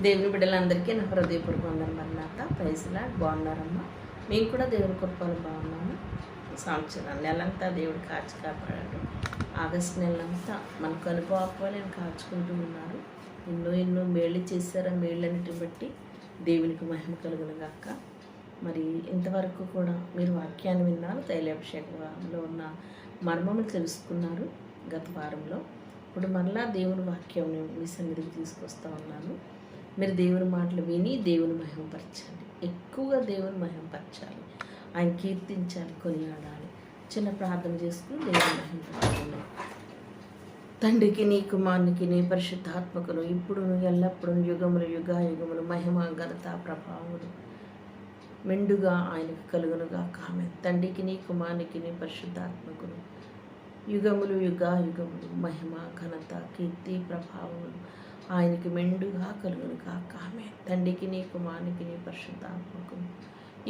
దేవుని బిడ్డలందరికీ నా హృదయపూర్వక వందన మరణాత ప్రైజ్లా బాగున్నారమ్మా. మేము కూడా దేవుని కృపలు బాగున్నాము. సంవత్సరం నెలంతా దేవుడు కాచి కాపాడాడు. ఆగస్టు నెలంతా మన కనుపాపాలని కాచుకుంటూ ఉన్నారు. ఎన్నో ఎన్నో మేళ్ళు చేశారు. మేళ్ళన్నిటి బట్టి దేవునికి మహిమ కలుగునగాక మరి ఇంతవరకు కూడా మీరు వాక్యాన్ని విన్నారు. తైలాభిషేకంలో ఉన్న మర్మములు తెలుసుకున్నారు గత వారంలో. ఇప్పుడు మరలా దేవుని వాక్యం మీ సన్నిధికి తీసుకొస్తా ఉన్నాను. మీరు దేవుని మాటలు విని దేవుని మహిమపరచండి. ఎక్కువగా దేవుని మహిమపరచాలి. ఆయన కీర్తించాలి కొనియాడాలి. చిన్న ప్రార్థన చేసుకుని దేవుని మహిమపరచండి. తండ్రికి నీ కుమారునికి నీ పరిశుద్ధాత్మకులు ఇప్పుడు ఎల్లప్పుడూ యుగములు యుగ యుగములు మహిమ ఘనత ప్రభావములు మెండుగా ఆయనకు కలుగునుగా కామె తండ్రికి నీ కుమారునికి నీ పరిశుద్ధాత్మకులు యుగములు యుగ యుగములు మహిమ ఘనత కీర్తి ప్రభావములు ఆయనకి మెండుగా కలుగునుగా ఆమె తండ్రికి నీ కుమారునికి నీ పరిశుద్ధాత్మకు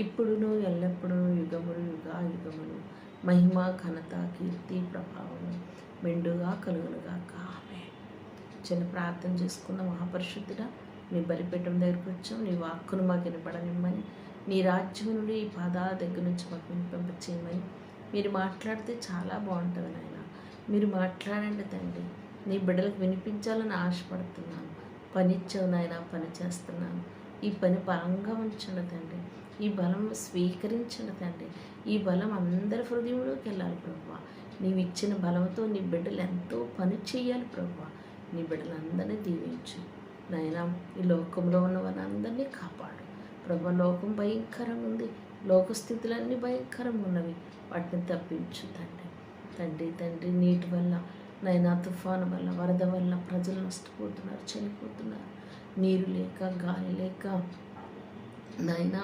ఇప్పుడును ఎల్లప్పుడూ యుగములు యుగ యుగములు మహిమ ఘనత కీర్తి ప్రభావం మెండుగా కలుగునుగా ఆమె చిన్న ప్రార్థన చేసుకున్న మహాపరిశుద్ధుడ నీ బలిపీఠం దగ్గరికి వచ్చాం. నీ వాక్కును మాకు వినపడనిమ్మని. నీ రాజ్యం నుండి ఈ పాదాల దగ్గర నుంచి మాకు వినిపింపచేయమని. మీరు మాట్లాడితే చాలా బాగుంటుంది నాయన. మీరు మాట్లాడండి తండ్రి. నీ బిడ్డలకు వినిపించాలని ఆశపడుతున్నాను. పనిచ్చావు నాయన పని చేస్తున్నాను ఈ పని బలంగా ఉంచండి తండ్రి. ఈ బలం స్వీకరించండి తండ్రి. ఈ బలం అందరి హృదయంలోకి వెళ్ళాలి ప్రభు. నీవు ఇచ్చిన బలంతో నీ బిడ్డలు ఎంతో పని చేయాలి ప్రభు. నీ బిడ్డలందరినీ దీవించు. నాయన ఈ లోకంలో ఉన్న వాళ్ళందరినీ కాపాడు. ప్రభు లోకం భయంకరంగా ఉంది. లోక స్థితులన్నీ భయంకరంగా ఉన్నవి. వాటిని తప్పించు తండ్రి. తండ్రి తండ్రి నీటి వల్ల నైనా తుఫాను వల్ల వరద వల్ల ప్రజలు నష్టపోతున్నారు చనిపోతున్నారు. నీరు లేక గాలి లేక నైనా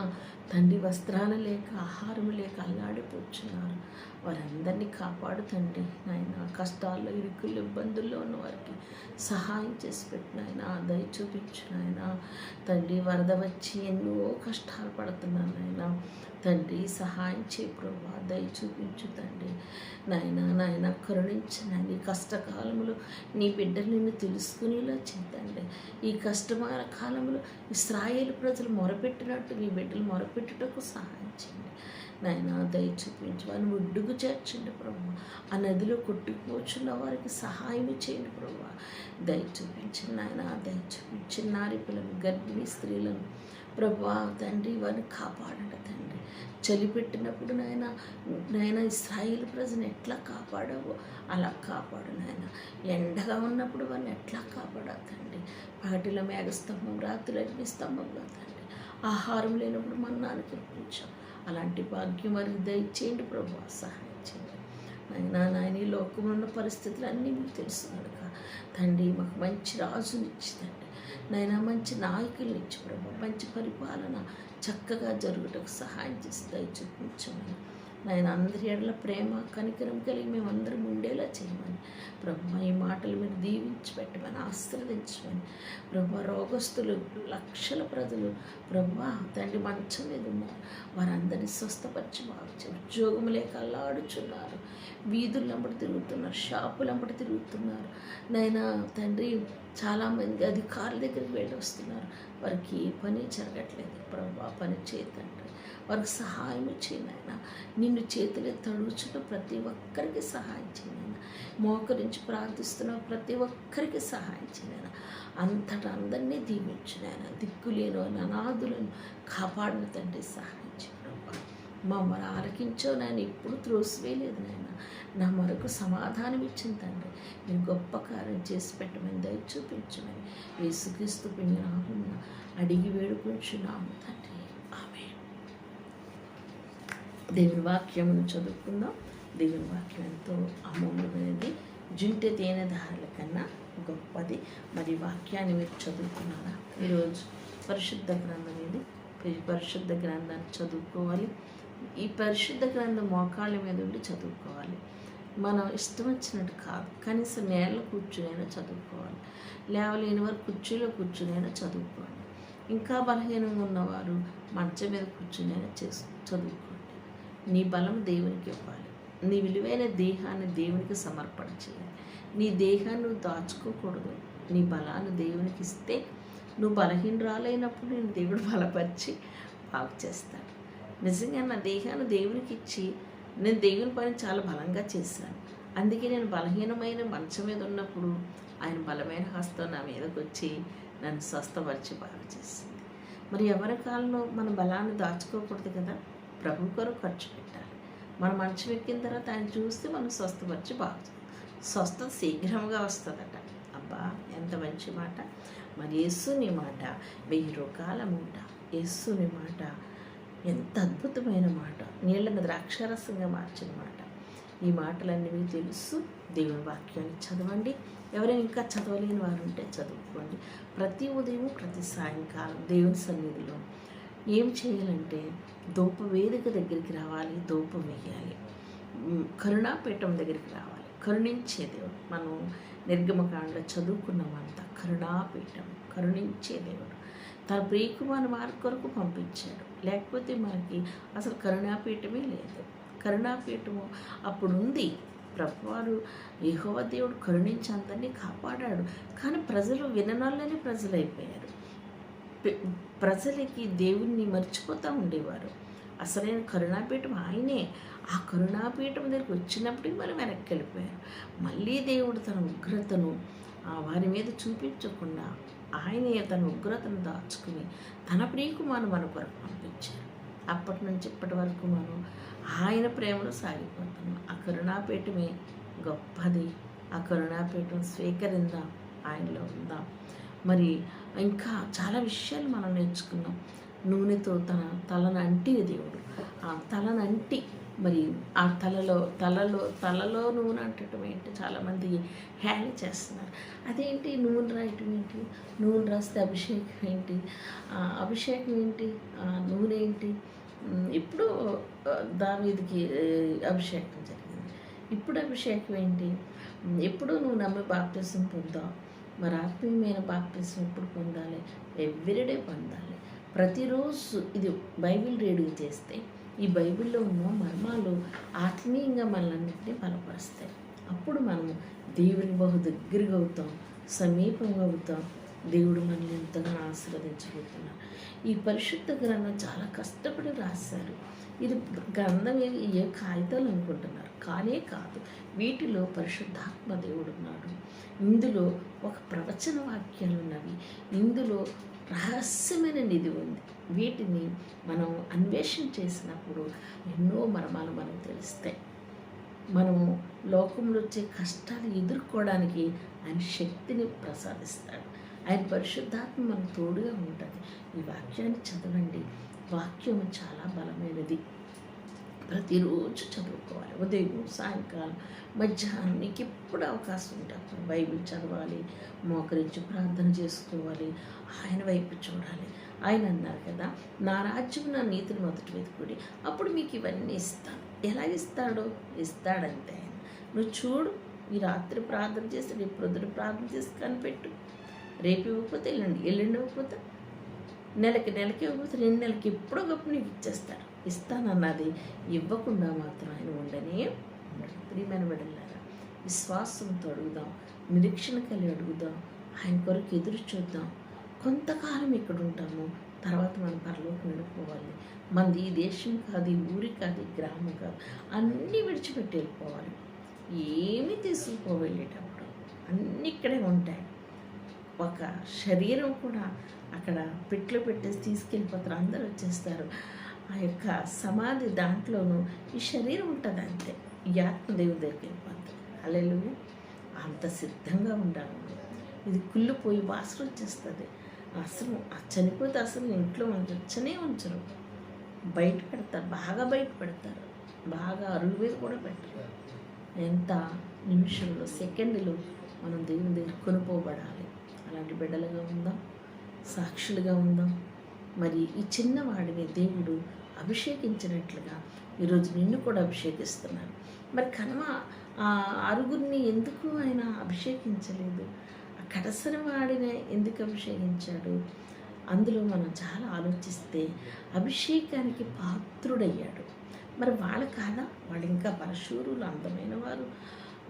తండ్రి వస్త్రాలు లేక ఆహారం లేక అల్లాడిపోతున్నారు వారందరినీ కాపాడు తండ్రి నాయన. కష్టాల్లో ఇరుకులు ఇబ్బందుల్లో ఉన్న వారికి సహాయం చేసి పెట్టిన ఆయన దయ చూపించు నాయన. తండ్రి వరద వచ్చి ఎన్నో కష్టాలు పడుతున్నాను ఆయన తండ్రి సహాయం చే ప్రభా. దయ చూపించు తండ్రి నాయన. నాయన కరుణించిన కష్టకాలంలో నీ బిడ్డలు నిన్ను తెలుసుకునేలా చేద్దండి ఈ కష్టమైన కాలంలో ఇస్రాయేల్ ప్రజలు మొరపెట్టినట్టు నీ బిడ్డలు మొర పెట్టుటకు సహాయం చేయండి నాయన దయ చూపించి వారిని ఒడ్డుకు చేర్చండి ప్రభు. ఆ నదిలో కొట్టుకుపోచున్న వారికి సహాయం చేయండి ప్రభు. దయ చూపించి నాయన దయ చూపించి నారి పిల్లలు గర్భిణీ స్త్రీలను ప్రభు తండ్రి వారిని కాపాడండి తండ్రి. చలి పెట్టినప్పుడు నాయన నాయన ఇస్రాయిల్ ప్రజను ఎట్లా కాపాడవు అలా కాపాడు నాయన. ఎండగా ఉన్నప్పుడు వారిని ఎట్లా కాపాడతండి తండ్రి. పగటిలో మేఘస్తంభం రాత్రులు అగ్ని స్తంభంగా తండ్రి. ఆహారం లేనప్పుడు మన్నాను కురిపించాం అలాంటి భాగ్యం వారికి దయచేయండి ప్రభు సహాయం చేయండి. నాయన నాయన ఈ లోకంలో ఉన్న పరిస్థితులు అన్నీ మీకు తెలుసు కనుక. తండ్రి మాకు మంచి రాజునిచ్చి తండ్రి. నాయన మంచి నాయకులను ఇచ్చి ప్రభు మంచి పరిపాలన చక్కగా జరుగుటకు సహాయం చేసి దయచూపించమని నాయన అందరి ఎడల ప్రేమ కనికరం కలిగి మేమందరం ఉండేలా చేయమని. ప్రభు ఈ మాటలు మీరు దీవించి పెట్టమని ఆశీర్వదించమని. ప్రభు రోగస్తులు లక్షల ప్రజలు ప్రభు తండ్రి మంచం మీద ఉన్నారు. వారందరినీ స్వస్థపరిచి మార్చి ఉద్యోగం లేక అల్లాడుచున్నారు. వీధులంబడి తిరుగుతున్నారు షాపులంబడి తిరుగుతున్నారు. నాయన తండ్రి చాలామంది అధికారుల దగ్గరికి వెళ్ళి వస్తున్నారు. వారికి ఏ పని జరగట్లేదు. ప్రభా పని చేయతండ్రి వారికి సహాయం చేయన నిన్ను చేతులు తడుచున్న ప్రతి ఒక్కరికి సహాయం చేయనైనా మోకరించి ప్రార్థిస్తున్న ప్రతి ఒక్కరికి సహాయం చేయనైనా అంతటా అందరినీ దీవించినైనా దిక్కులేని అనాథులను కాపాడిన తండ్రి. సహాయం మమ్మల్ని ఆలకించావు నేను ఎప్పుడు త్రోసివేయలేదు నాయన. నా మరకు సమాధానం ఇచ్చింది తండ్రి. నేను గొప్ప కార్యం చేసి పెట్టమని దయ చూపించమని యేసుక్రీస్తు రాకుండా అడిగి వేడుకుంటున్నాము తండ్రి. ఆమె దేవుని వాక్యమును చదువుకుందాం. దేవుని వాక్యం ఎంతో అమూల్యమైనది. జుంటె తేనె దారుల కన్నా గొప్పది. మరి వాక్యాన్ని మీరు చదువుకున్నారా? ఈరోజు పరిశుద్ధ గ్రంథం ఇది. పరిశుద్ధ గ్రంథాన్ని చదువుకోవాలి. ఈ పరిశుద్ధ గ్రంథం మోకాళ్ళ మీద ఉండి చదువుకోవాలి. మనం ఇష్టం వచ్చినట్టు కాదు. కనీసం నేల కూర్చునైనా చదువుకోవాలి. లేవలేని వారు కుర్చీలో కూర్చునైనా చదువుకోవాలి. ఇంకా బలహీనంగా ఉన్నవారు మంచం మీద కూర్చునైనా చేసు చదువుకోండి. నీ బలం దేవునికి ఇవ్వాలి. నీ విలువైన దేహాన్ని దేవునికి సమర్పణ చేయాలి. నీ దేహాన్ని నువ్వు దాచుకోకూడదు. నీ బలాన్ని దేవునికి ఇస్తే నువ్వు బలహీనరాలైనప్పుడు నేను దేవుడు బలపరిచి బాగు చేస్తాడు నిజంగా నా దేహాన్ని దేవునికి ఇచ్చి నేను దేవుని పని చాలా బలంగా చేశాను. అందుకే నేను బలహీనమైన మంచం మీద ఉన్నప్పుడు ఆయన బలమైన హస్తం నా మీదకి వచ్చి నన్ను స్వస్థపరిచి బాగా చేసింది. మరి ఎవరి కాలంలో మన బలాన్ని దాచుకోకూడదు కదా? ప్రభు కొరకు ఖర్చు పెట్టాలి. మన మంచం ఎక్కిన తర్వాత ఆయన చూస్తే మనం స్వస్థపరిచి బాగు స్వస్థత శీఘ్రంగా వస్తుందట. అబ్బా ఎంత మంచి మాట. మరి యేసుని మాట వెయ్యి రూపాయల మూట. యేసుని మాట ఎంత అద్భుతమైన మాట. నీళ్ళని ద్రాక్షారసంగా మార్చిన మాట. ఈ మాటలన్నీ మీకు తెలుసు. దేవుని వాక్యాన్ని చదవండి. ఎవరైనా ఇంకా చదవలేని వారు ఉంటే చదువుకోండి. ప్రతి ఉదయం ప్రతి సాయంకాలం దేవుని సన్నిధిలో ఏం చేయాలంటే దోప వేదిక దగ్గరికి రావాలి ధూపం వేయాలి. కరుణాపీఠం దగ్గరికి రావాలి. కరుణించే దేవుడు. మనం నిర్గమకాండలో చదువుకున్నామంతా కరుణాపీఠం. కరుణించే దేవుడు. తన ప్రియకుమారి వారి కొరకు పంపించాడు. లేకపోతే మనకి అసలు కరుణాపీఠమే లేదు. కరుణాపీఠము అప్పుడు ఉంది ప్రభువారు యహోవ దేవుడు కరుణించి అందరినీ కాపాడాడు. కానీ ప్రజలు విననాళ్ళనే ప్రజలు అయిపోయారు ప్రజలకి దేవుణ్ణి మర్చిపోతూ ఉండేవారు. అసలైన కరుణాపీఠం ఆయనే. ఆ కరుణాపీఠం దగ్గరికి వచ్చినప్పుడు మనం వెనక్కి వెళ్ళిపోయారు. మళ్ళీ దేవుడు తన ఉగ్రతను ఆ వారి మీద చూపించకుండా ఆయనే తన ఉగ్రతను దాచుకుని తన ప్రియకుమారు మన కొరకు పంపించారు. అప్పటి నుంచి ఇప్పటి వరకు మనం ఆయన ప్రేమలో సాగిపోతున్నాం. ఆ కరుణాపీఠమే గొప్పది. ఆ కరుణాపీఠం స్వీకరిందాం. ఆయనలో ఉందాం. మరి ఇంకా చాలా విషయాలు మనం నేర్చుకున్నాం. నూనెతో తన తలను అంటి దేవుడు. ఆ తలను అంటి మరి ఆ తలలో తలలో తలలో నూనె అంటటం ఏంటి? చాలామంది హ్యాండ్ చేస్తున్నారు. అదేంటి నూనె రాయటం ఏంటి? నూనె రాస్తే అభిషేకం ఏంటి? అభిషేకం ఏంటి? నూనె ఏంటి? ఇప్పుడు దావీదికి అభిషేకం జరిగింది. ఇప్పుడు అభిషేకం ఏంటి? ఎప్పుడు నువ్వు నమ్మి బాప్తిసం పొందావు. మరి ఆత్మీయమైన బాప్తిసం ఎప్పుడు పొందాలి? ఎవ్రీడే పొందాలి. ప్రతిరోజు ఇది బైబిల్ రీడింగ్ చేస్తే ఈ బైబిల్లో ఉన్న మర్మాలు ఆత్మీయంగా మనలన్నింటినీ బలపరుస్తాయి. అప్పుడు మనం దేవుని బహు దగ్గరగా అవుతాం సమీపంగా అవుతాం. దేవుడు మనల్ని ఎంతగానో ఆశీర్వదించబోతున్నారు ఈ పరిశుద్ధ గ్రంథం చాలా కష్టపడి రాశారు. ఇది గ్రంథం ఏ కాగితాలు అనుకుంటున్నారు? కానే కాదు వీటిలో పరిశుద్ధాత్మ దేవుడు ఉన్నాడు. ఇందులో ఒక ప్రవచన వాక్యాలు ఉన్నవి. ఇందులో రహస్యమైన నిధి ఉంది. వీటిని మనం అన్వేషణ చేసినప్పుడు ఎన్నో మర్మాలు మనకు తెలుస్తాయి. మనము లోకంలో వచ్చే కష్టాలు ఎదుర్కోవడానికి ఆయన శక్తిని ప్రసాదిస్తాడు. ఆయన పరిశుద్ధాత్మ మనకు తోడుగా ఉంటుంది. ఈ వాక్యాన్ని చదవండి. వాక్యం చాలా బలమైనది. ప్రతిరోజు చదువుకోవాలి. ఉదయం సాయంకాలం మధ్యాహ్నం నీకు ఎప్పుడు అవకాశం ఉంటుంది బైబిల్ చదవాలి మోకరించి ప్రార్థన చేసుకోవాలి. ఆయన వైపు చూడాలి. ఆయన అన్నారు కదా నా రాజ్యం నా నీతిని మొదటి వెతుకుడి. అప్పుడు మీకు ఇవన్నీ ఇస్తాను. ఎలా ఇస్తాడో? ఇస్తాడంతే ఆయన నువ్వు చూడు ఈ రాత్రి ప్రార్థన చేసి రేపు ప్రొద్దున ప్రార్థన చేసి కనిపెట్టు. రేపు ఇవ్వకపోతే ఎల్లుండి ఎల్లుండి ఇవ్వకపోతే నెలకి నెలకి ఇవ్వకపోతే రెండు నెలకి ఎప్పుడో గొప్ప నీకు ఇచ్చేస్తాడు. ఇస్తానన్నది ఇవ్వకుండా మాత్రం ఆయన ఉండనే ఉండడు ప్రియమైన వెళ్ళారా విశ్వాసంతో అడుగుదాం నిరీక్షణ కలిగి అడుగుదాం ఆయన కొరకు ఎదురు చూద్దాం. కొంతకాలం ఇక్కడ ఉంటాము తర్వాత మనం పరలోకి వెళ్ళిపోవాలి. మనది ఈ దేశం కాదు ఈ ఊరి కాదు ఈ గ్రామం కాదు అన్నీ విడిచిపెట్టి వెళ్ళిపోవాలి. ఏమీ తీసుకుపో వెళ్ళేటప్పుడు అన్నీ ఇక్కడే ఉంటాయి. ఒక శరీరం కూడా అక్కడ పెట్లు పెట్టేసి తీసుకెళ్ళిపోతారు అందరూ వచ్చేస్తారు. ఆ యొక్క సమాధి దాంట్లోనూ ఈ శరీరం ఉంటుంది అంతే ఈ ఆత్మదేవుడి దగ్గరికి వెళ్ళిపోతుంది అలెలు అంత సిద్ధంగా ఉండాలి. ఇది కుళ్ళిపోయి వాసన వచ్చేస్తుంది. అసలు ఆ చనిపోతే అసలు ఇంట్లో ఉంచనే ఉంచరు. బయట పెడతారు. బాగా బయట పెడతారు. బాగా అరుగు మీద కూడా పెట్టరు. ఎంత నిమిషంలో సెకండ్లో మనం దేవుని దగ్గర కొనుక్కోబడాలి. అలాంటి బిడ్డలుగా ఉందాం. సాక్షులుగా ఉందాం. మరి ఈ చిన్నవాడిని దేవుడు అభిషేకించినట్లుగా ఈరోజు నిన్ను కూడా అభిషేకిస్తున్నాను మరి కనుమ ఆ ఆరుగురిని ఎందుకు ఆయన అభిషేకించలేదు? ఆ కడసరి వాడిని ఎందుకు అభిషేకించాడు? అందులో మనం చాలా ఆలోచిస్తే అభిషేకానికి పాత్రుడయ్యాడు. మరి వాళ్ళు కాదా? వాళ్ళు ఇంకా పరశూరులు అందమైన వారు.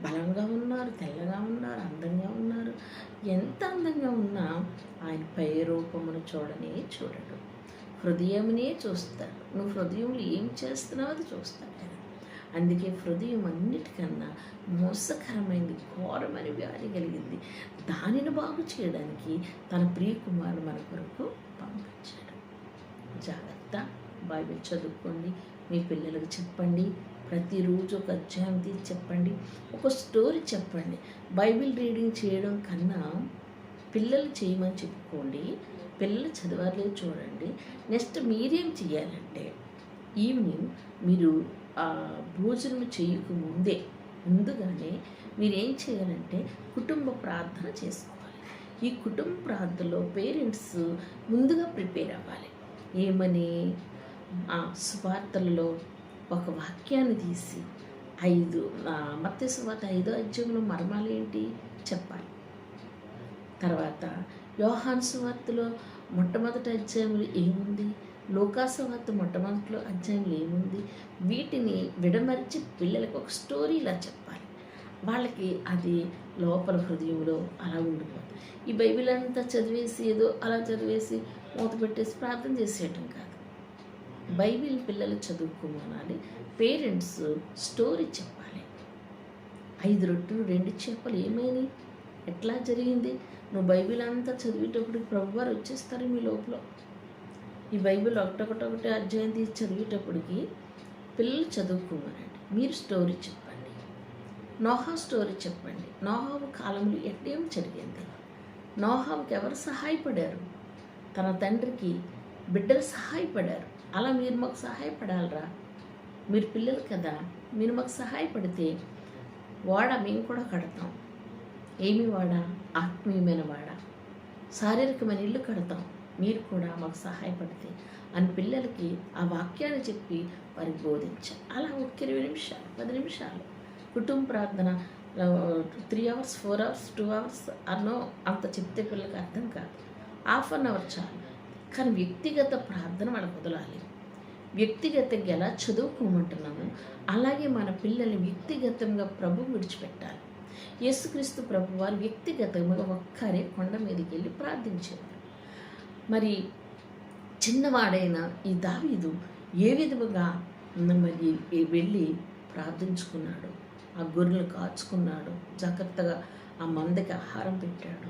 బలంగా ఉన్నారు తెల్లగా ఉన్నారు అందంగా ఉన్నారు. ఎంత అందంగా ఉన్నా ఆయన పై రూపమును చూడనే చూడడు. హృదయమునే చూస్తాడు. నువ్వు హృదయంలో ఏం చేస్తున్నావు అది చూస్తాడు కదా. అందుకే హృదయం అన్నిటికన్నా మోసకరమైంది ఘోరమైన వ్యాధి కలిగింది. దానిని బాగు చేయడానికి తన ప్రియకుమారుడు మన కొరకు పంపించాడు. జాగ్రత్త. బైబిల్ చదువుకోండి. మీ పిల్లలకు చెప్పండి. ప్రతిరోజు ఒక అధ్యాయం తీసి చెప్పండి. ఒక స్టోరీ చెప్పండి. బైబిల్ రీడింగ్ చేయడం కన్నా పిల్లలు చేయమని చెప్పుకోండి. పిల్లలు చదవాలి చూడండి. నెక్స్ట్ మీరేం చేయాలంటే ఈవినింగ్ మీరు ఆ, భోజనం చేయక ముందే ముందుగానే మీరేం చేయాలంటే కుటుంబ ప్రార్థన చేసుకోవాలి. ఈ కుటుంబ ప్రార్థనలో పేరెంట్స్ ముందుగా ప్రిపేర్ అవ్వాలి. ఏమని? ఆ సువార్తల్లో ఒక వాక్యాన్ని తీసి ఐదు మత్స్య సువార్త ఐదో అధ్యయంలో మర్మాలు ఏంటి? చెప్పాలి. తర్వాత యోహాన్ సువార్తలో మొట్టమొదటి అధ్యాయంలో ఏముంది? లోకాసు వార్త మొట్టమొదటిలో అధ్యాయంలో ఏముంది? వీటిని విడమరిచి పిల్లలకు ఒక స్టోరీ ఇలా చెప్పాలి. వాళ్ళకి అది లోపల హృదయంలో అలా ఉండిపోతుంది. ఈ బైబిల్ అంతా చదివేసి ఏదో అలా చదివేసి మూత పెట్టేసి ప్రార్థన చేసేయటం కాదు. బైబిల్ పిల్లలు చదువుకోమనాలి పేరెంట్స్ స్టోరీ చెప్పాలి. ఐదు రొట్టెలు రెండు చేపలు ఏమైనాయి ఎట్లా జరిగింది? నువ్వు బైబిల్ అంతా చదివేటప్పుడు ప్రభువారు వచ్చేస్తారు మీ లోపల. ఈ బైబిల్ ఒకటొకటొకటి అధ్యాయం తీసి చదివేటప్పటికి పిల్లలు చదువుకోమనండి మీరు స్టోరీ చెప్పండి. నోహా స్టోరీ చెప్పండి. నోహావు కాలంలో ఎట్టేం జరిగింది. నోహావుకి ఎవరు సహాయపడారు? తన తండ్రికి బిడ్డలు సహాయపడారు. అలా మీరు మాకు సహాయపడాలరా. మీరు పిల్లలు కదా మీరు మాకు సహాయపడితే వాడ మేము కూడా కడతాం. ఏమి వాడ? ఆత్మీయమైన వాడ. శారీరకమైన ఇల్లు కడతాం. మీరు కూడా మాకు సహాయపడితే అని పిల్లలకి ఆ వాక్యాన్ని చెప్పి వారికి బోధించాలి అలా ఒక ఇరవై నిమిషాలు పది నిమిషాలు. కుటుంబ ప్రార్థన three hours four hours two hours అన్నో అంత చెప్తే పిల్లలకి అర్థం కాదు. హాఫ్ అన్ అవర్ చాలు. కానీ వ్యక్తిగత ప్రార్థన వాళ్ళకి వదలాలి వ్యక్తిగతంగా ఎలా చదువుకోమంటున్నాము. అలాగే మన పిల్లల్ని వ్యక్తిగతంగా ప్రభు విడిచిపెట్టాలి. యేసుక్రీస్తు ప్రభు వారు వ్యక్తిగతంగా ఒక్కరే కొండ మీదకి వెళ్ళి ప్రార్థించేవారు. మరి చిన్నవాడైన ఈ దావీదు ఏ విధముగా మరి వెళ్ళి ప్రార్థించుకున్నాడు? ఆ గొర్రెలు కాచుకున్నాడు. జాగ్రత్తగా ఆ మందకి ఆహారం పెట్టాడు.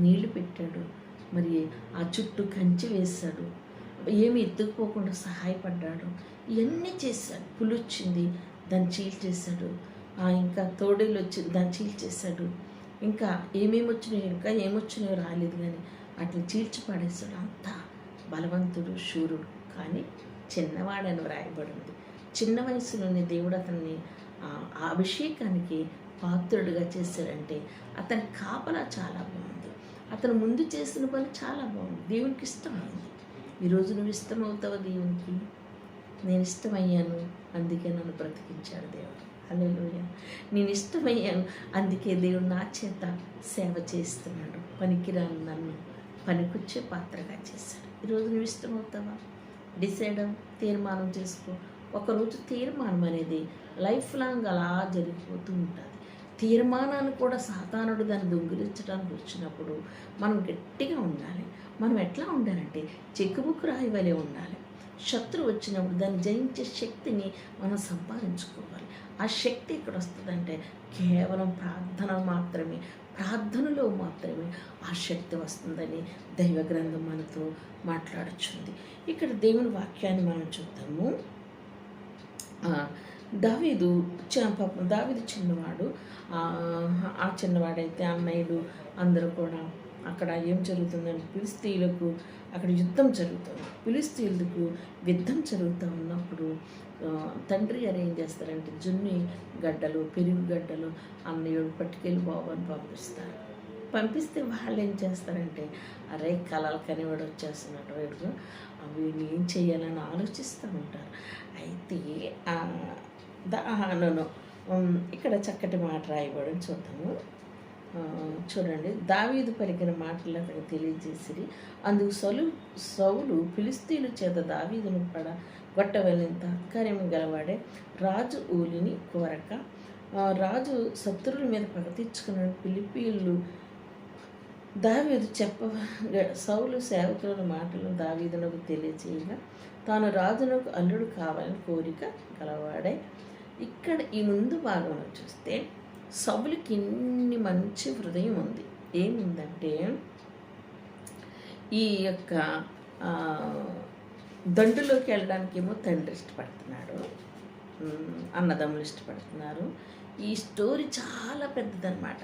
నీళ్ళు పెట్టాడు. మరి ఆ చుట్టూ కంచి వేశాడు. ఏమి ఎత్తుకుపోకుండా సహాయపడ్డాడు. ఇవన్నీ చేశాడు. పులుచ్చింది దాన్ని చీల్చేశాడు ఇంకా తోడేలు వచ్చింది దాన్ని చీల్చేశాడు ఇంకా ఏమేమి వచ్చినాయో ఇంకా ఏమొచ్చినాయో రాలేదు కానీ అట్లా చీల్చి పడేశాడు. అంత బలవంతుడు శూరుడు. కానీ చిన్నవాడని వ్రాయబడింది. చిన్న వయసులోనే దేవుడు అతన్ని ఆ అభిషేకానికి పాత్రుడుగా చేశాడంటే అతని కాపలా చాలా బాగుంది. అతను ముందు చేసిన పని చాలా బాగుంది. దేవునికి ఇష్టమైంది ఈరోజు నువ్వు ఇష్టమవుతావు దేవునికి? నేను ఇష్టమయ్యాను అందుకే నన్ను బ్రతికించాడు దేవుడు. హల్లెలూయా. నేను ఇష్టమయ్యాను అందుకే దేవుడు నా చేత సేవ చేస్తున్నాడు. పనికిరాను నన్ను పనికొచ్చే పాత్రగా చేశాడు. ఈరోజు నువ్వు ఇష్టమవుతావా? డిసైడ్ తీర్మానం చేసుకో. ఒకరోజు తీర్మానం అనేది లైఫ్ లాంగ్ అలా జరిగిపోతూ ఉంటుంది. తీర్మానాన్ని కూడా సాతానుడు దాన్ని దొంగిలించడానికి వచ్చినప్పుడు మనం గట్టిగా ఉండాలి. మనం ఎట్లా ఉండాలంటే చెక్కుబుక్ రాయి వలె ఉండాలి. శత్రువు వచ్చినప్పుడు దాన్ని జయించే శక్తిని మనం సంపాదించుకోవాలి. ఆ శక్తి ఇక్కడ వస్తుందంటే కేవలం ప్రార్థన మాత్రమే ప్రార్థనలో మాత్రమే ఆ శక్తి వస్తుందని దైవ గ్రంథం మనతో మాట్లాడుచుంది. ఇక్కడ దేవుని వాక్యాన్ని మనం చూద్దాము. దావీదు చ- పాపం దావీదు చిన్నవాడు ఆ, చిన్నవాడైతే అన్నయ్యలు అందరూ కూడా అక్కడ ఏం జరుగుతుందంటే పిలిస్తీలకు అక్కడ యుద్ధం జరుగుతుంది. పిలిస్తీలకు యుద్ధం జరుగుతూ ఉన్నప్పుడు తండ్రి గారు ఏం చేస్తారంటే జున్ని గడ్డలు పెరుగు గడ్డలు అన్నయ్యుడు పట్టుకెళ్ళి బాబు అని పంపిస్తారు. పంపిస్తే వాళ్ళు ఏం చేస్తారంటే అరే కలలు కనివాడు వచ్చేస్తున్నాడు వీడు. వీడిని ఏం చేయాలని ఆలోచిస్తూ ఉంటారు. అయితే దాహనను ఇక్కడ చక్కటి మాట రాయబడి చూద్దాము. చూడండి. దావీదు పలికిన మాటలు అతనికి తెలియజేసిరి. అందుకు సౌలు సౌలు ఫిలిస్తీన్ల చేత దావీదును పడ గొట్టవెళ్ళింత తాత్కార్యం గలవాడే రాజు ఊలిని కోరక రాజు శత్రువుల మీద పగ తీర్చుకున్న పిలిపిళ్ళు దావీదు చెప్ప సౌలు సేవకుల మాటలు దావీదునకు తెలియజేయగా తాను రాజునకు అల్లుడు కావాలని కోరిక గలవాడే ఇక్కడ ఈ ముందు భాగంలో చూస్తే సవులకి ఇన్ని మంచి హృదయం ఉంది. ఏముందంటే ఈ యొక్క దండులోకి వెళ్ళడానికి ఏమో తండ్రి ఇష్టపడుతున్నాడు. అన్నదమ్ములు ఇష్టపడుతున్నారు. ఈ స్టోరీ చాలా పెద్దదన్నమాట.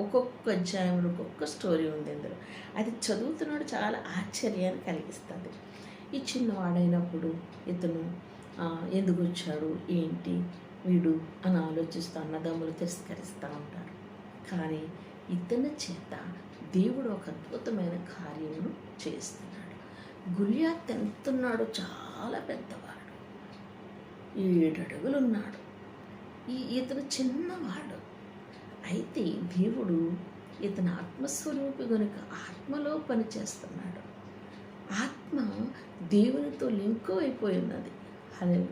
ఒక్కొక్క అధ్యాయంలో ఒక్కొక్క స్టోరీ ఉంది ఇందులో. అది చదువుతున్నాడు చాలా ఆశ్చర్యాన్ని కలిగిస్తుంది. ఈ చిన్నవాడైనప్పుడు ఇతను ఎందుకు వచ్చాడు? ఏంటి? వీడు అని ఆలోచిస్తూ అన్నదమ్ములు తిరస్కరిస్తూ ఉంటారు. కానీ ఇతని చేత దేవుడు ఒక అద్భుతమైన కార్యమును చేస్తున్నాడు. గుళ్యాత్ ఎంతున్నాడో చాలా పెద్దవాడు. ఏడడుగులున్నాడు. ఉన్నాడు ఈ ఇతను చిన్నవాడు. అయితే దేవుడు ఇతను ఆత్మస్వరూపి గనుక ఆత్మలో పనిచేస్తున్నాడు. ఆత్మ దేవునితో లింకు అయిపోయి ఉన్నది అదే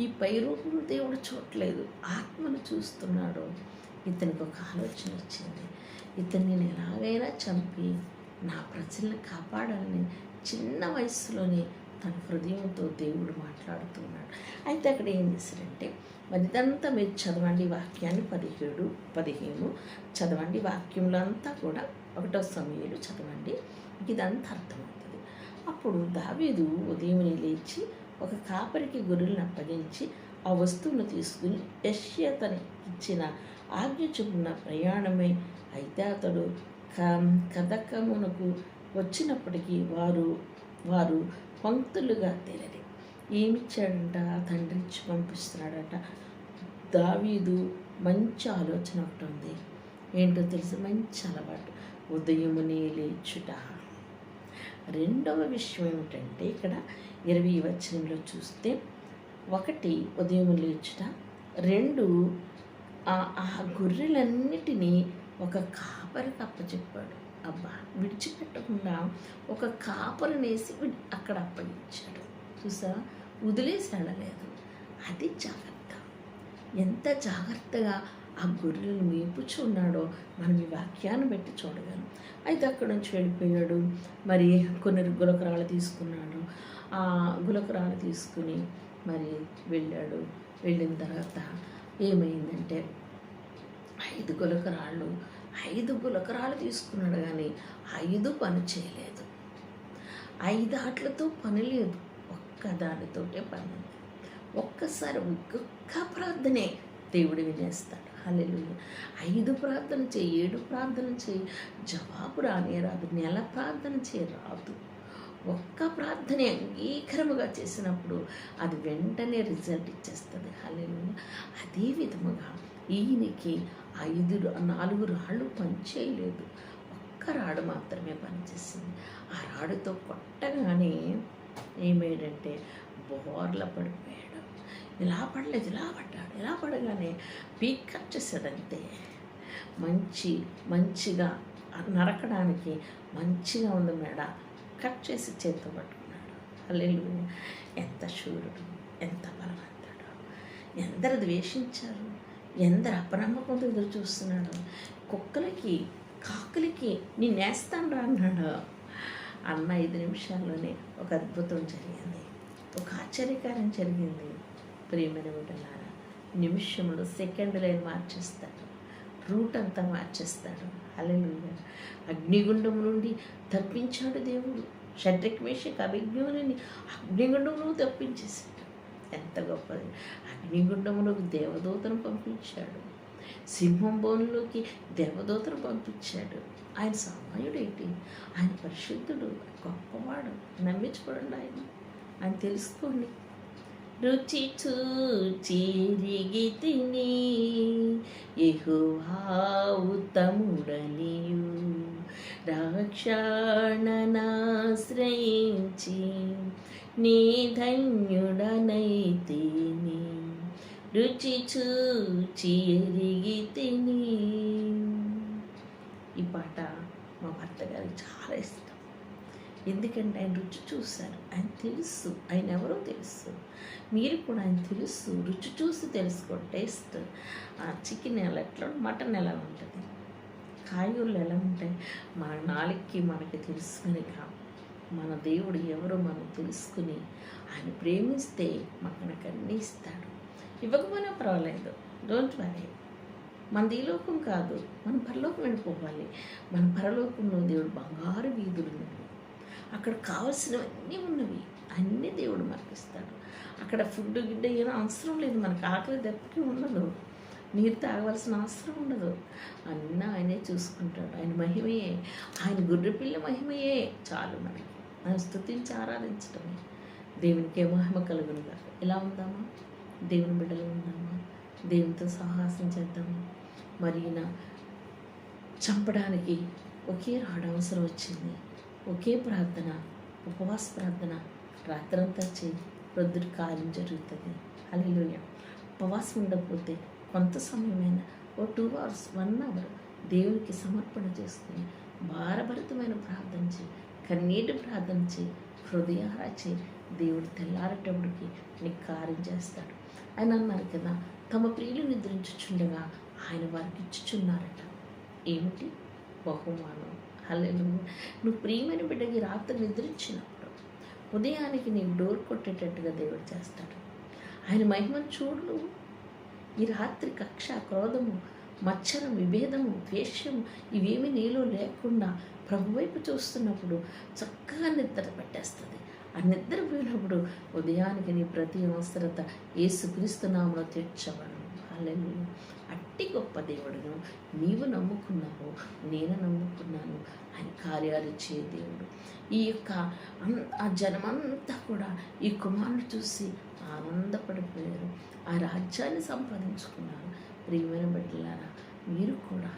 ఈ పై రూపం దేవుడు చూడలేదు. ఆత్మను చూస్తున్నాడు. ఇతనికి ఒక ఆలోచన వచ్చింది. ఇతన్ని నేను ఎలాగైనా చంపి నా ప్రజల్ని కాపాడాలని చిన్న వయసులోనే తన హృదయంతో దేవుడు మాట్లాడుతున్నాడు. అయితే అక్కడ ఏం చేశారంటే మరి ఇదంతా మీరు చదవండి వాక్యాన్ని పదిహేడు పదిహేను చదవండి. వాక్యంలో అంతా కూడా ఒకటో సమయంలో చదవండి. ఇదంతా అర్థమవుతుంది. అప్పుడు దావీదు ఉదయం లేచి ఒక కాపరికి గొర్రెలను అప్పగించి ఆ వస్తువును తీసుకుని యశ్యతని ఇచ్చిన ఆజ్ఞ చొప్పున ప్రయాణమై అయితే అతడు క- కథకమునకు వచ్చినప్పటికీ వారు వారు పంక్తులుగా తెలియదు ఏమిచ్చాడంట? ఆ తండ్రి ఇచ్చి పంపిస్తున్నాడట. దావీదు మంచి ఆలోచన ఒకటి ఉంది. ఏంటో తెలుసు? మంచి అలవాటు. ఉదయమునే లేచుట. రెండవ విషయం ఏమిటంటే ఇక్కడ ఇరవై వచనంలో చూస్తే ఒకటి ఉదయం లేచుట రెండు ఆ ఆ గొర్రెలన్నిటినీ ఒక కాపరికి అప్పచెప్పాడు. అబ్బా విడిచిపెట్టకుండా ఒక కాపరినేసి అక్కడ అప్పగించాడు. చూసా వదిలేసి వెళ్ళలేదు అది జాగ్రత్త. ఎంత జాగ్రత్తగా ఆ గొర్రెలను మేపుచున్నాడో మనం ఈ వాక్యాన్ని బట్టి చూడగలం. అయితే అక్కడ నుంచి వెళ్ళిపోయాడు. మరి కొన్ని గులకరాలు తీసుకున్నాడు. ఆ గులకరాలు తీసుకుని మరి వెళ్ళాడు. వెళ్ళిన తర్వాత ఏమైందంటే ఐదు గులకరాళ్ళు ఐదు గులకరాలు తీసుకున్నాడు కానీ ఐదు పని చేయలేదు. ఐదు ఆటలతో పని లేదు. ఒక్క దానితోటే పని ఒక్కసారి ఒక్క ప్రార్థనే దేవుడు వినేస్తాడు హల్లెలూయా. ఐదు ప్రార్థన చేయి ఏడు ప్రార్థన చేయి. జవాబు రానే రాదు నెల ప్రార్థన చేయి రాదు. ఒక్క ప్రార్థనే అంగీకరముగా చేసినప్పుడు అది వెంటనే రిజల్ట్ ఇచ్చేస్తుంది. హల్లెలూయా. అదే విధముగా ఈయనకి ఐదు నాలుగు రాళ్ళు పనిచేయలేదు. ఒక్క రాడు మాత్రమే పనిచేసింది. ఆ రాడుతో కొట్టగానే ఏమేడంటే బోర్ల పడిపోయాడు. ఇలా పడలేదు ఇలా పడ్డాడు ఇలా పడగానే పీక్ కట్ మంచి మంచిగా నరకడానికి మంచిగా ఉంది మేడ కట్ చేసి చేతితో పట్టుకున్నాడు. అల్లెలు ఎంత శూరుడు ఎంత బలవంతుడు. ఎందరు ద్వేషించారు ఎందరు అపనమ్మకంతో ఎదురు చూస్తున్నాడు. కుక్కలకి కాకులకి నేనేస్తాను రా అన్నాడు. అన్న ఐదు నిమిషాల్లోనే ఒక అద్భుతం జరిగింది. ఒక ఆశ్చర్యకారం జరిగింది. ప్రియమైన బిడ్డలారా నిమిషంలో సెకండ్ లైన్ మార్చేస్తాడు రూట్ అంతా మార్చేస్తాడు అలెలుగా అగ్నిగుండం నుండి తప్పించాడు దేవుడు. షడ్రక్ అభిజ్ఞానిని అగ్నిగుండంలో తప్పించేశాడు. ఎంత గొప్పది. అగ్నిగుండంలోకి దేవదూతను పంపించాడు. సింహం బోన్లోకి దేవదూతను పంపించాడు. ఆయన సామాన్యుడేంటి? ఆయన పరిశుద్ధుడు గొప్పవాడు. నమ్మించుకోండి ఆయన. ఆయన తెలుసుకోండి. రుచి చూచిరిగి తిని ఉత్తముడనియు రక్షణనాశ్రయించి నీ ధన్యుడనైతిని. రుచి చూచి ఎరిగి తిని ఈ పాట మా భర్త గారికి చాలా ఇష్టం. ఎందుకంటే ఆయన రుచి చూశారు. ఆయన తెలుసు. ఆయన ఎవరో తెలుసు. మీరు కూడా ఆయన తెలుసు. రుచి చూసి తెలుసుకో టేస్ట్. ఆ చికెన్ ఎలా ఎట్లా మటన్ ఎలా ఉంటుంది. కాయగూరలు ఎలా ఉంటాయి. మన నాలుగుకి మనకి తెలుసుకుని కా మన దేవుడు ఎవరో మనం తెలుసుకుని ఆయన ప్రేమిస్తే మనకు అన్నీ ఇస్తాడు. ఇవ్వకపోయినా పర్వాలేదు. డోంట్ వరీ మనది ఈ లోకం కాదు. మన పరలోకం వెళ్ళిపోవాలి. మన పరలోకంలో దేవుడు బంగారు వీధులు ఉన్నవి అక్కడ కావలసినవన్నీ ఉన్నవి. అన్నీ దేవుడు మనకి ఇస్తాడు అక్కడ ఫుడ్ గిడ్డ ఏం అవసరం లేదు మనకు. ఆకలి దెబ్బకి ఉండదు. నీరు తాగవలసిన అవసరం ఉండదు. అన్నీ ఆయనే చూసుకుంటాడు. ఆయన మహిమయే. ఆయన గుర్రెపిల్ల మహిమయే. చాలు మనకి. ఆయన స్థుతించి ఆరాధించడమే. దేవునికే మహిమ కలుగునుగా ఎలా ఉందామా? దేవుని బిడ్డలు ఉందామా? దేవునితో సాహసం చేద్దామా? మరి నా చంపడానికి ఒకే రాడు అవసరం వచ్చింది. ఒకే ప్రార్థన ఉపవాస ప్రార్థన రాత్రంతా చేయి ప్రొద్దుటి కార్యం జరుగుతుంది. అలెలుయ ఉపవాసం ఉండకపోతే కొంత సమయమైనా ఓ టూ అవర్స్ వన్ అవర్ దేవునికి సమర్పణ చేసుకుని భారభరితమైన ప్రార్థన చేయి కన్నీటి ప్రార్థన చేయి హృదయారా చేయి. దేవుడు తెల్లారేటప్పటికి నీకు కార్యం చేస్తాడు. ఆయన అన్నారు కదా తమ ప్రియులు నిద్రించుచుండగా ఆయన వారికి ఇచ్చుచున్నారట. ఏమిటి? బహుమానం. హల్లెలు నువ్వు ప్రియమైన బిడ్డకి రాత్రి నిద్రించినప్పుడు ఉదయానికి నీవు డోర్ కొట్టేటట్టుగా దేవుడు చేస్తాడు. ఆయన మహిమను చూడు నువ్వు. ఈ రాత్రి కక్ష క్రోధము మచ్చరం విభేదము ద్వేషము ఇవేమి నీలో లేకుండా ప్రభు వైపు చూస్తున్నప్పుడు చక్కగా నిద్ర పెట్టేస్తుంది. ఆ నిద్ర పోయినప్పుడు ఉదయానికి నీ ప్రతి అవసరత ఏసుక్రీస్తు నామలో తీర్చబడను అట్టి గొప్ప దేవుడును నీవు నమ్ముకున్నావు నేను నమ్ముకున్నాను ఆయన కార్యాలు చే దేవుడు. ఈ యొక్క ఆ జనమంతా కూడా ఈ కుమారుడు చూసి ఆనందపడిపోయారు. ఆ రాజ్యాన్ని సంపాదించుకున్నారు. ప్రియమైన బిడ్డలారా మీరు కూడా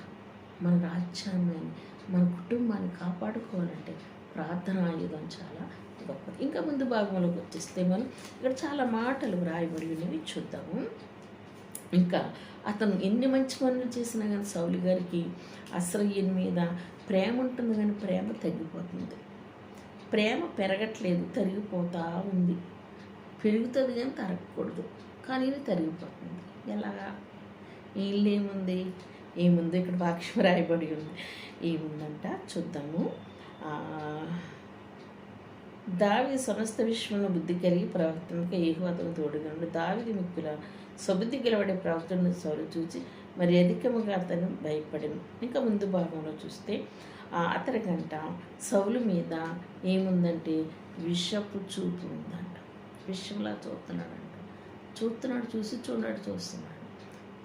మన రాజ్యాన్ని మన కుటుంబాన్ని కాపాడుకోవాలంటే ప్రార్థన ఆయుధం చాలా గొప్పది. ఇంకా ముందు భాగంలోకి వచ్చేస్తే మనం ఇక్కడ చాలా మాటలు రాయబడి ఉన్నవి చూద్దాము. ఇంకా అతను ఎన్ని మంచి పనులు చేసినా కానీ సౌలి గారికి అశ్రయ్యని మీద ప్రేమ ఉంటుంది కానీ ప్రేమ తగ్గిపోతుంది. ప్రేమ పెరగట్లేదు తరిగిపోతా ఉంది. పెరుగుతుంది కానీ తరగకూడదు. కానీ ఇది తరిగిపోతుంది. ఎలాగా? వీళ్ళు ఏముంది? ఏముంది? ఇక్కడ వాక్యం రాయబడి ఉంది. ఏముందంట? చూద్దాము. దావి సమస్త విశ్వమును బుద్ధి కలిగి ప్రవర్తనకు ఏహు తోడుగండు తోడుగా దావిది ముక్కుల సబుద్ధి గెలవడే ప్రవర్తనను సౌలు చూసి మరి అధికముగా అతను భయపడను. ఇంకా ముందు భాగంలో చూస్తే ఆ అతని గంట సౌలు మీద ఏముందంటే విషపు చూపు ఉందంట. విషంలా చూస్తున్నాడంట. చూస్తున్నాడు చూసి చూడడు చూస్తున్నాడు.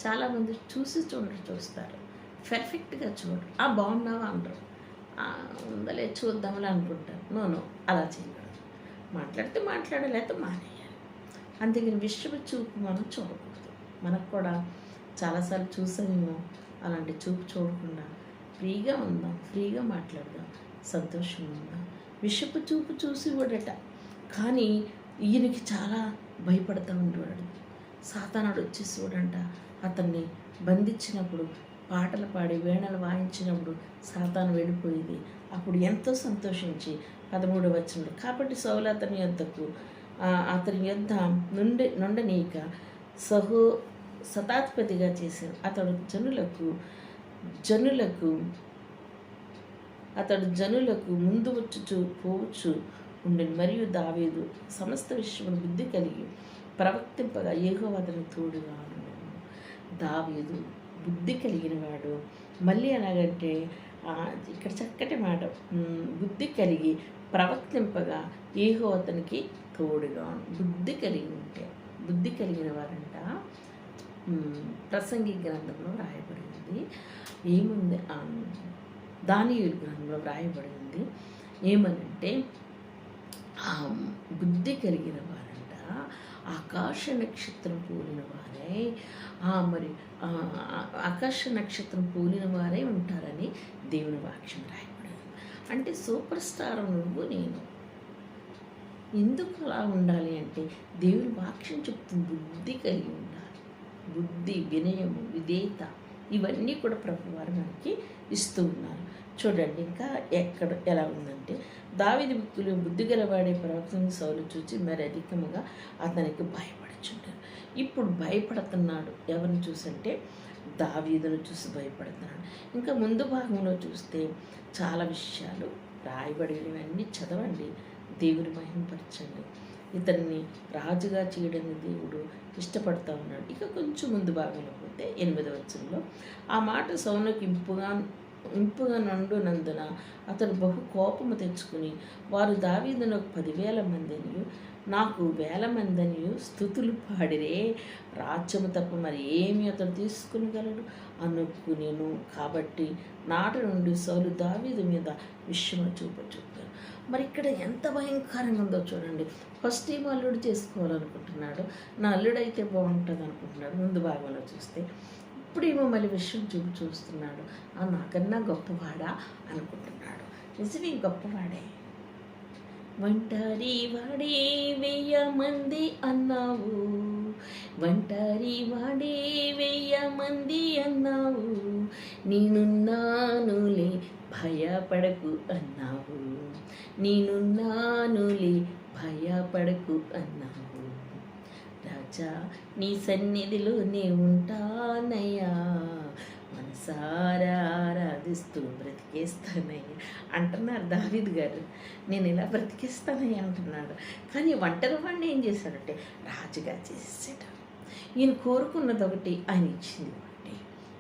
చాలామంది చూసి చూడడు చూస్తారు. పర్ఫెక్ట్గా చూడరు ఆ బాగున్నావా? అంటారు. ఉందలే చూద్దామని అనుకుంటారు నోను అలా చేయకూడదు. మాట్లాడితే మాట్లాడలేకపోతే మానేయాలి. అందుకని విషయం చూపు మనం చూడకూడదు. మనకు కూడా చాలాసార్లు చూసామేమో అలాంటి చూపు చూడకుండా ఫ్రీగా ఉందాం ఫ్రీగా మాట్లాడదాం సంతోషంగా ఉందాం. విషపు చూపు చూసి వాడట కానీ ఈయనకి చాలా భయపడతా ఉండేవాడు. సాతానాడు వచ్చేసి చూడంట అతన్ని బంధించినప్పుడు పాటలు పాడి వీణలు వాయించినప్పుడు సాతాను వెళ్ళిపోయింది అప్పుడు ఎంతో సంతోషించి పదమూడవ వచనంలో కాబట్టి సౌలు అతని యొద్దకు అతని యొద్ద నుండి నుండనీక సహో శతాధిపతిగా చేశాడు అతడు జనులకు జనులకు అతడు జనులకు ముందు వచ్చుచు పోవచ్చు ఉండెను మరియు దావేదు సమస్త విషయమును బుద్ధి కలిగి ప్రవర్తింపగా ఏహో అతను తోడుగా దావేదు బుద్ధి కలిగిన వాడు మళ్ళీ ఎలాగంటే ఇక్కడ చక్కటి మాట. బుద్ధి కలిగి ప్రవర్తింపగా ఏహో అతనికి తోడుగా బుద్ధి కలిగి ఉంటే బుద్ధి కలిగిన వారంట ప్రసంగి గ్రంథంలో రాయబడింది ఏముంది ఆ, దానియుల గ్రంథంలో వ్రాయబడి ఉంది ఏమనంటే బుద్ధి కలిగిన వారంట ఆకాశ నక్షత్రం కూలిన వారే ఆ మరి ఆకర్ష ఆకాశ నక్షత్రం పూలిన వారే ఉంటారని దేవుని వాక్యం రాయబడి అంటే సూపర్ స్టార్ నువ్వు నేను. ఎందుకు అలా ఉండాలి అంటే దేవుని వాక్యం చెప్తూ బుద్ధి కలిగి ఉండాలి. బుద్ధి వినయము విధేయత ఇవన్నీ కూడా ప్రభువారు మనకి ఇస్తూ ఉన్నారు. చూడండి ఇంకా ఎక్కడ ఎలా ఉందంటే దావిది భక్తులు బుద్ధి గలవాడే ప్రవక్తని సౌలు చూచి మరి అధికముగా అతనికి భయపడుచుంటారు. ఇప్పుడు భయపడుతున్నాడు. ఎవరిని చూసంటే దావీదును చూసి భయపడుతున్నాడు. ఇంకా ముందు భాగంలో చూస్తే చాలా విషయాలు రాయబడినవన్నీ చదవండి. దేవుని మహింపరచండి. ఇతన్ని రాజుగా చేయడని దేవుడు ఇష్టపడతా ఉన్నాడు. ఇక కొంచెం ముందు భాగంలో పోతే ఎనిమిదవ వచ్చంలో ఆ మాట సౌనకు ఇంపుగా ఇంపుగా నుండునందున అతడు బహు కోపము తెచ్చుకుని వారు దావీదునకు పదివేల మందిని నాకు వేల స్థుతులు పాడిరే రాజ్యము తప్ప మరి ఏమి అతడు తీసుకునగలడు? అనుకునేను కాబట్టి నాటి నుండి సౌలు దావీదు మీద విషయం చూపచూపారు మరి ఇక్కడ ఎంత భయంకరంగా ఉందో చూడండి. ఫస్ట్ ఏమో అల్లుడు చేసుకోవాలనుకుంటున్నాడు? నా అల్లుడు అయితే బాగుంటుంది అనుకుంటున్నాడు ముందు భాగంలో చూస్తే ఇప్పుడేమో మళ్ళీ విషయం చూపు చూస్తున్నాడు. ఆ నాకన్నా గొప్పవాడా? అనుకుంటున్నాడు. నిజమే గొప్పవాడే. ఒంటరి వాడే వెయ్య మంది అన్నావు. ఒంటరి వాడే వెయ్య మంది అన్నావు. నేనున్నానులే భయపడకు అన్నావు. నేనున్నానులే భయపడకు అన్నావు. రాజా నీ సన్నిధిలోనే ఉంటానయ్యా. మనసారా బ్రతికేస్తానయ్య బ్రతికేస్తానయ్యా అంటున్నారు దావిద్ గారు. నేను ఇలా బ్రతికేస్తానయ్య అంటున్నాడు. కానీ ఒంటరి వాడిని ఏం చేశాడంటే రాజుగా చేసేసాడు. ఈయన కోరుకున్నది ఒకటి ఆయన ఇచ్చింది ఒకటి.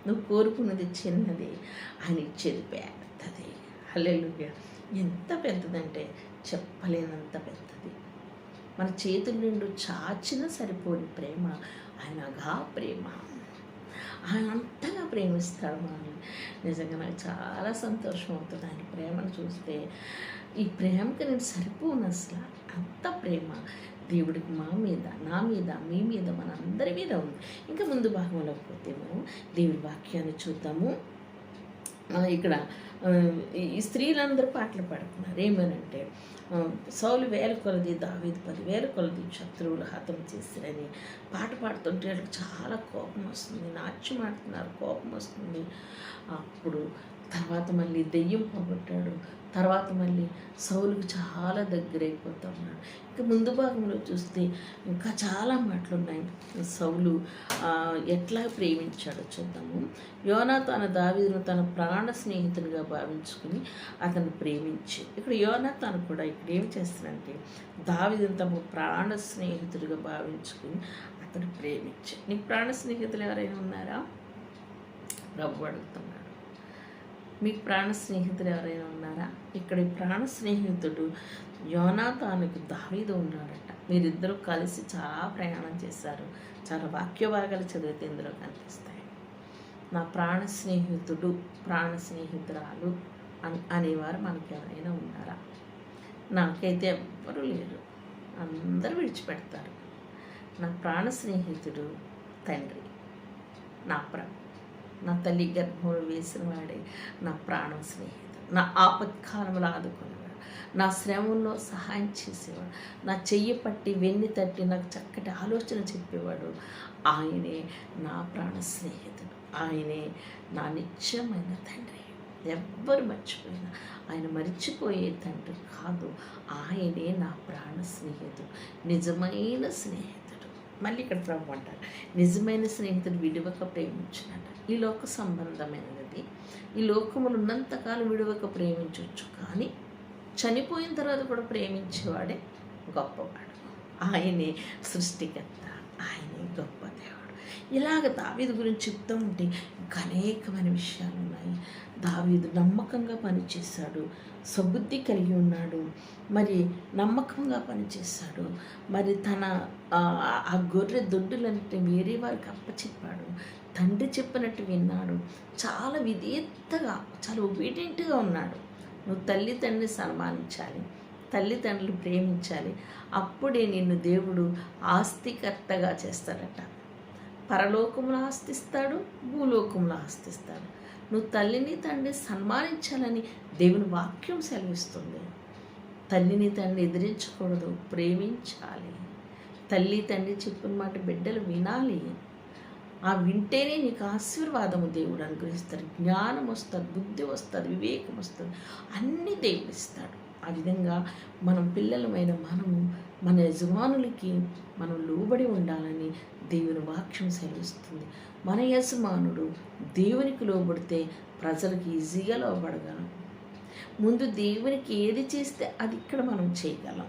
నువ్వు కోరుకున్నది చిన్నది. ఆయన ఇచ్చేది పెద్దది. హల్లెలూయా. ఎంత పెద్దదంటే చెప్పలేనంత పెద్దది. మన చేతుల నుండి చాచిన సరిపోని ప్రేమ ఆయన అగా ప్రేమ అంతగా ప్రేమిస్తాడు మనల్ని నిజంగా నాకు చాలా సంతోషం అవుతుంది ఆయన ప్రేమను చూస్తే. ఈ ప్రేమకి నేను సరిపోను అసలు. అంత ప్రేమ దేవుడికి మా మీద నా మీద మీ మీద మన అందరి మీద ఉంది. ఇంకా ముందు భాగంలో పోతే మనం దేవుడి వాక్యాన్ని చూద్దాము. ఇక్కడ ఈ స్త్రీలందరూ పాటలు పాడుతున్నారు. ఏమనంటే సౌలు వేల కొలది దావీదు పదివేల కొలది శత్రువులు హతం చేసిరని పాట పాడుతుంటే వాళ్ళకి చాలా కోపం వస్తుంది. నాట్యం ఆడుతున్నారు కోపం వస్తుంది. అప్పుడు తర్వాత మళ్ళీ దెయ్యం పోగొట్టాడు. తర్వాత మళ్ళీ సౌలుకు చాలా దగ్గర అయిపోతా ఉన్నాడు ఇంకా ముందు భాగంలో చూస్తే ఇంకా చాలా మాటలు ఉన్నాయి సౌలు ఎట్లా ప్రేమించాడో చూద్దాము. యోనా తన దావీదును తన ప్రాణ స్నేహితునిగా భావించుకుని అతను ప్రేమించి ఇక్కడ యోనా తను కూడా ఇక్కడ ఏం చేస్తాడంటే దావీదును తమ ప్రాణ స్నేహితుడిగా భావించుకుని అతను ప్రేమించి. నీ ప్రాణ స్నేహితులు ఎవరైనా ఉన్నారా? ప్రభు అడుగుతున్నాడు. మీకు ప్రాణ స్నేహితులు ఎవరైనా ఉన్నారా? ఇక్కడ ఈ ప్రాణ స్నేహితుడు యోనాతానుకు దావీదు ఉన్నాడట. మీరిద్దరూ కలిసి చాలా ప్రయాణం చేశారు. చాలా వాక్య భాగాలు చదివితే ఇందులో కనిపిస్తాయి. నా ప్రాణ స్నేహితుడు ప్రాణ స్నేహితురాలు అని అనేవారు మనకి ఎవరైనా ఉన్నారా? నాకైతే ఎవ్వరూ లేరు. అందరూ విడిచిపెడతారు. నా ప్రాణ స్నేహితుడు తండ్రి నా ప్రభు. నా తల్లి గర్భంలో వేసిన వాడే నా ప్రాణం స్నేహితుడు నా ఆపత్కాలంలో ఆదుకునేవాడు నా శ్రమంలో సహాయం చేసేవాడు నా చెయ్యి పట్టి వెన్ను తట్టి నాకు చక్కటి ఆలోచన చెప్పేవాడు. ఆయనే నా ప్రాణ స్నేహితుడు ఆయనే నా నిత్యమైన తండ్రి. ఎవ్వరు మర్చిపోయినా ఆయన మర్చిపోయే తండ్రి కాదు ఆయనే నా ప్రాణ స్నేహితుడు నిజమైన స్నేహితుడు. మళ్ళీ ఇక్కడ ప్రభు అంటారు నిజమైన స్నేహితుడు విడివక ప్రేమించినట్టు. ఈ లోక సంబంధమైనది. ఈ లోకములు ఉన్నంతకాలం విడివక ప్రేమించవచ్చు కానీ చనిపోయిన తర్వాత కూడా ప్రేమించేవాడే గొప్పవాడు. ఆయనే సృష్టికర్త ఆయనే గొప్ప దేవుడు. ఇలాగ దావీదు గురించి చెప్తూ ఉంటే ఇంకా అనేకమైన విషయాలు ఉన్నాయి. దావీదు నమ్మకంగా పనిచేశాడు. సబుద్ధి కలిగి ఉన్నాడు. మరి నమ్మకంగా పనిచేశాడు మరి తన ఆ గొర్రె దొడ్డులంటే వేరే వారికి అప్పచెప్పాడు. తండ్రి చెప్పినట్టు విన్నాడు. చాలా విధేయతగా చాలా ఒబీడియంట్గా ఉన్నాడు. నువ్వు తల్లిదండ్రిని సన్మానించాలి తల్లిదండ్రులు ప్రేమించాలి. అప్పుడే నిన్ను దేవుడు ఆస్తికర్తగా చేస్తాడట. పరలోకంలో ఆస్తిస్తాడు భూలోకంలో ఆస్తిస్తాడు. నువ్వు తల్లిని తండ్రి సన్మానించాలని దేవుని వాక్యం సెలవిస్తుంది. తల్లిని తండ్రి ఎదిరించకూడదు ప్రేమించాలి. తల్లి తండ్రి చెప్పిన మాట బిడ్డలు వినాలి. ఆ వింటేనే నీకు ఆశీర్వాదము దేవుడు అనుగ్రహిస్తాడు. జ్ఞానం వస్తుంది బుద్ధి వస్తుంది వివేకం వస్తుంది. అన్నీ దేవుడు ఇస్తాడు. ఆ విధంగా మనం పిల్లలమైన మనము మన యజమానులకి మనం లోబడి ఉండాలని దేవుని వాక్యం సెలవిస్తుంది. మన యజమానుడు దేవునికి లోబడితే ప్రజలకు ఈజీగా లోబడగలం. ముందు దేవునికి ఏది చేస్తే అది ఇక్కడ మనం చేయగలం.